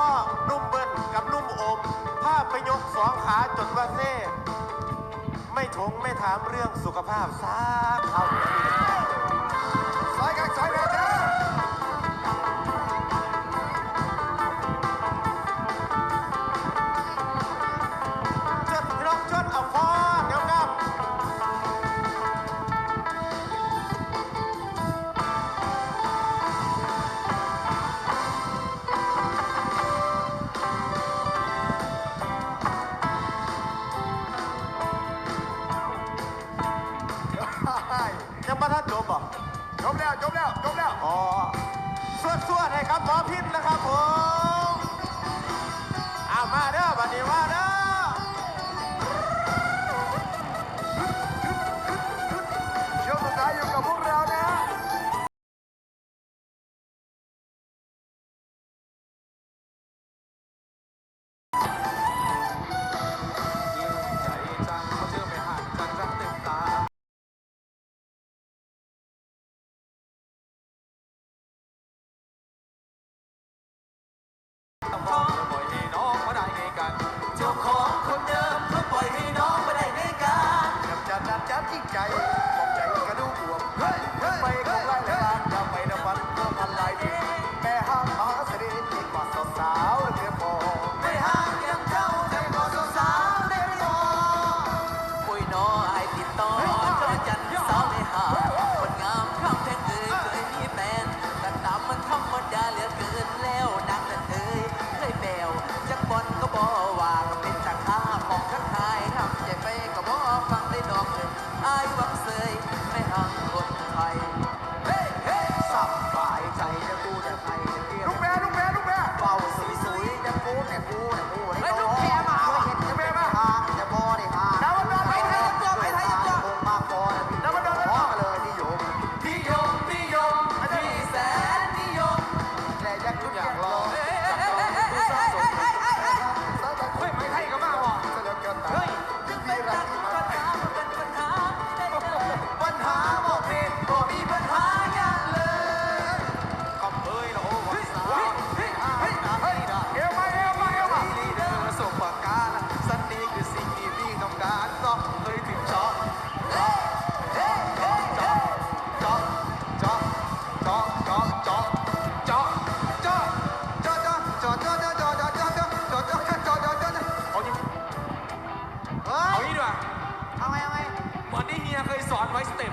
พ่อนุ่มเบิ้ลกับนุ่มอมภาพไปยกสองขาจนว่าเซ่ไม่ถงไม่ถามเรื่องสุขภาพซักคำซอยกันซอยกันจ้า เอางี้ดีกว่าเอาไงเอาไงเหมือนที่เฮียเคยสอนไว้สเต็ป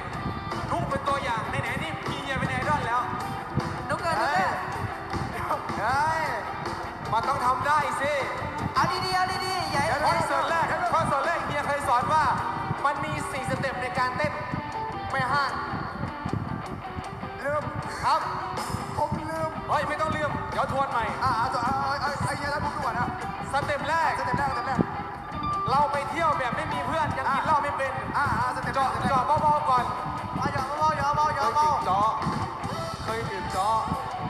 นุกเป็นตัวอย่างในไหนๆนี่เฮียเป็นไอดอลแล้ว นุกเกินนุกเกินเฮ้ยมันต้องทำได้สิเอาดีๆเอาดีๆอย่าให้คอนเสิร์ตแรกคอนเสิร์ตแรกเฮียเคยสอนว่า มันมีสี่สเต็ปในการเต้น ไม่ห้างลืม ครับ ผมลืม เฮ้ยไม่ต้องลืม เดี๋ยวทวนใหม่ อ่าเอาตัวเอาเอาเอาไอ้เหี้ยแล้วผมด่วนนะสเต็ปแรก สเต็ปแรกสเต็ปแรก เราไปเที่ยวแบบไม่มีเพื่อน ยังกินเหล้าไม่เป็นอ่าอ่าสเต็ปเจาะเจาะเบาๆก่อนเอาอย่าเบาอย่าเบาอย่าเบาเจาะเคยดื่มเจาะ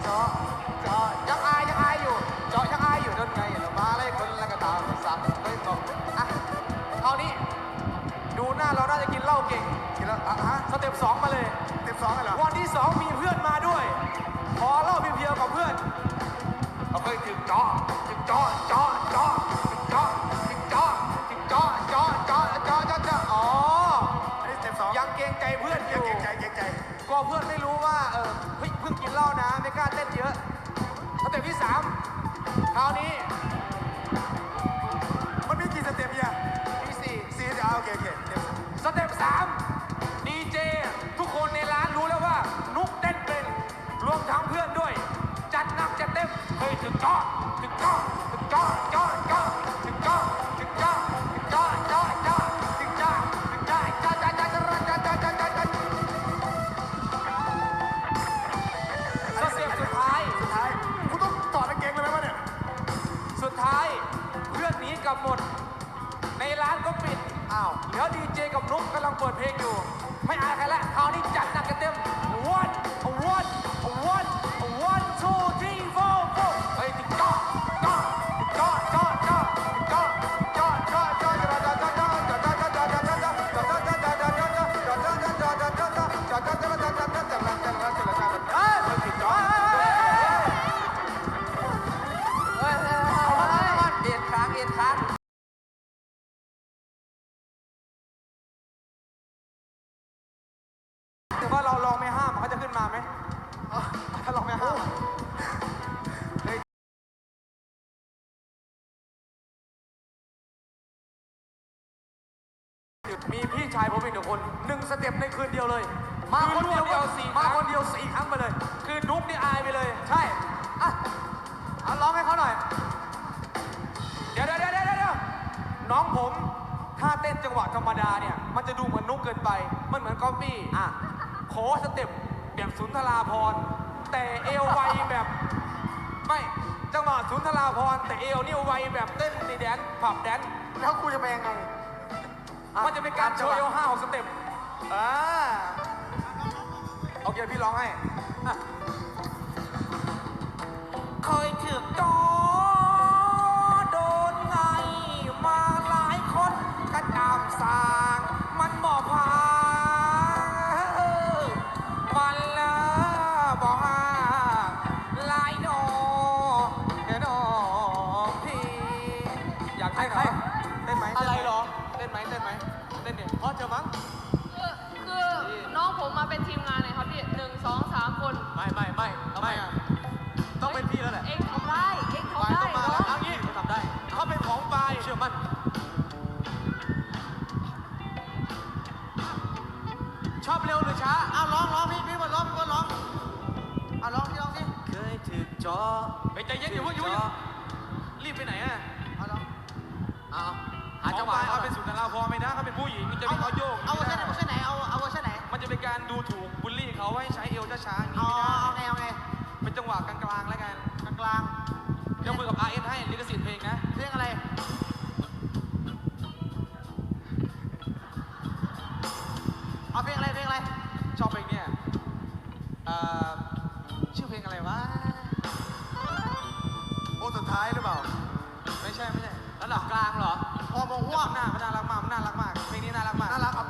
เจาะเจาะยังอายยังอายอยู่ เจาะยังอายอยู่นั่นไงเรามาเลยคนละกระตามสับเฮ้ยบอกอะคราวนี้ ดูหน้าเราน่าจะกินเหล้าเก่ง กินแล้วอะฮะสเต็ปสองมาเลยสเต็ปสองเลยเหรอวันที่สองมี ขอเล้าเพียวๆกับเพื่อนเราเคยถึงจาะถึงจาะเจาะเจาะถึงจาะถึงจาะถึงจาะเจาะเจาะเจาะเจาะเจาะอ๋ออันนี้สเต็ปสองยังเกรงใจเพื่อนอยังยู่เก่งใจเก่งใจกลัวเพื่อนไม่รู้ว่าเออเฮ้ยเพิ่งกินเหล้านะไม่กล้าเต้นเยอะสเต็ปที่สามคราวนี้มันมีกี่สเต็ปเนี่ยที่สี่สี่อ่าโอเคโอเคเต็ปสามสเต็ปสาม วมทั้งเพื่อนด้วย จัดหนักจัดเต็มเฮ้ยถึงเจาะถึงเจาะถึงเจาะเจาะเจาะถึงเจาะถึงเจาะถึงเจาะเจาะเจาะถึงเจาะถึงเจาะเจาะเจาะเจาะเจาะเจาะเจาะเจาะเจาะเจาะสเต็ปสุดท้าย สุดท้ายกูต้องต่อตะเก่งเลยไหมวะเนี่ยสุดท้ายเพื่อนหนีกลับหมด ในร้านก็ปิดอ้าวเหลือดีเจกับนุ๊กกำลังเปิดเพลงอยู่ ไม่อายใครแล้วคราวนี้จัดหนัก มีพี่ชายผมอีกหนึ่งคนหนึ่งสเต็ปในคืนเดียวเลย มาอคนเดียวรก็สี่มามาคคนนเดีเดียยววสี่ครั้งไปเลย คือนุ๊กนี่อายไปเลย ใช่อะเอาร้องให้เขาหน่อย เดี๋ยวเดี๋ยวเดี๋ยวเดี๋ยวเดี๋ยวน้องผมถ้าเต้นจังหวะธรรมดาเนี่ย มันจะดูเหมือนนุกเกินไป มันเหมือนก๊อปปี้อะขอสเต็ปแบบสุนทราพรณ์แต่เอวไวแบบ ไม่จังหวะสุนทราพรณ์แต่เอวนี่ไวแบบเต้นในแดนซ์ผับแดนซ์แล้วกูจะไปยังไง มันจะเป็นการโชว์เอวห้าของสเต็ปอ่าโอเคพี่ร้องให้อะเคยถึกจอโงหวะกลางๆแล้วกันกลางๆเดี๋ยวคุยกับ RS ให้ลิขสิทธิ์เพลงนะเพลงอะไร เอาเพลงอะไรเพลงอะไร ชอบเพลงเนี่ยอ่อชื่อเพลงอะไรวะ โอ้สุดท้ายหรือเปล่า ไม่ใช่ไม่ใช่แล้วหรอกลางเหรอ พอมองว่าหน้ามันน่ารักมากมันน่ารักมากเพลงนี้น่ารักมาก น่ารักเอา